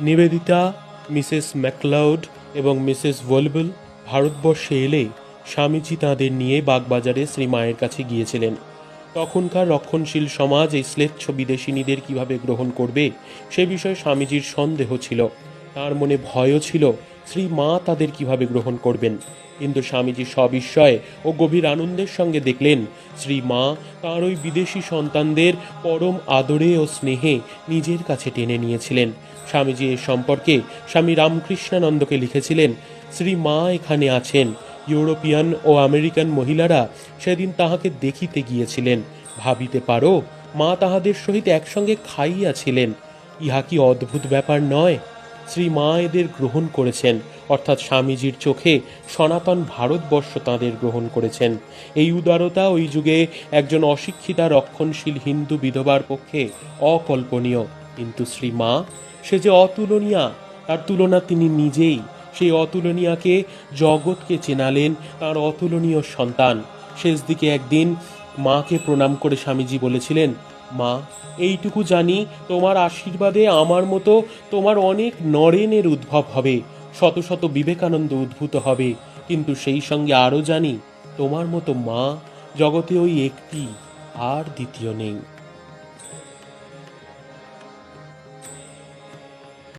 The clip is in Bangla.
নিবেদিতা, মিসেস ম্যাকলাউড এবং মিসেস ভোলবুল ভারতবর্ষে এলে স্বামীজি তাঁদের নিয়ে বাগবাজারে শ্রী মায়ের কাছে গিয়েছিলেন। তখনকার রক্ষণশীল সমাজ এই শ্লেচ্ছ বিদেশিনীদের কীভাবে গ্রহণ করবে, সে বিষয়ে স্বামীজির সন্দেহ ছিল। তার মনে ভয়ও ছিল শ্রী মা তাদের কীভাবে গ্রহণ করবেন। কিন্তু স্বামীজি সবিস্ময়ে ও গভীর আনন্দের সঙ্গে দেখলেন শ্রী মা তাঁর ওই বিদেশি সন্তানদের পরম আদরে ও স্নেহে নিজের কাছে টেনে নিয়েছিলেন। স্বামীজি এ সম্পর্কে স্বামী রামকৃষ্ণানন্দকে লিখেছিলেন শ্রী মা এখানে আছেন, ইউরোপিয়ান ও আমেরিকান মহিলারা সেদিন তাহাকে দেখিতে গিয়েছিলেন। ভাবিতে পারো, মা তাহাদের সহিত একসঙ্গে খাইয়াছিলেন। ইহা কি অদ্ভুত ব্যাপার নয়? শ্রী মা এদের গ্রহণ করেছেন, অর্থাৎ স্বামীজির চোখে সনাতন ভারতবর্ষ তাঁদের গ্রহণ করেছেন। এই উদারতা ওই যুগে একজন অশিক্ষিতা রক্ষণশীল হিন্দু বিধবার পক্ষে অকল্পনীয়। কিন্তু শ্রী মা, সে যে অতুলনীয়া, তার তুলনা তিনি নিজেই। সেই অতুলনীয়াকে জগৎকে চেনালেন তার অতুলনীয় সন্তান। শেষ দিকে একদিন মাকে প্রণাম করে স্বামীজি বলেছিলেন, মা, এইটুকু জানি, তোমার আশীর্বাদে আমার মতো তোমার অনেক নরেনের উদ্ভব হবে, শত শত বিবেকানন্দ উদ্ভূত হবে। কিন্তু সেই সঙ্গে আরও জানি, তোমার মতো মা জগতে ওই একটি আর দ্বিতীয় নেই।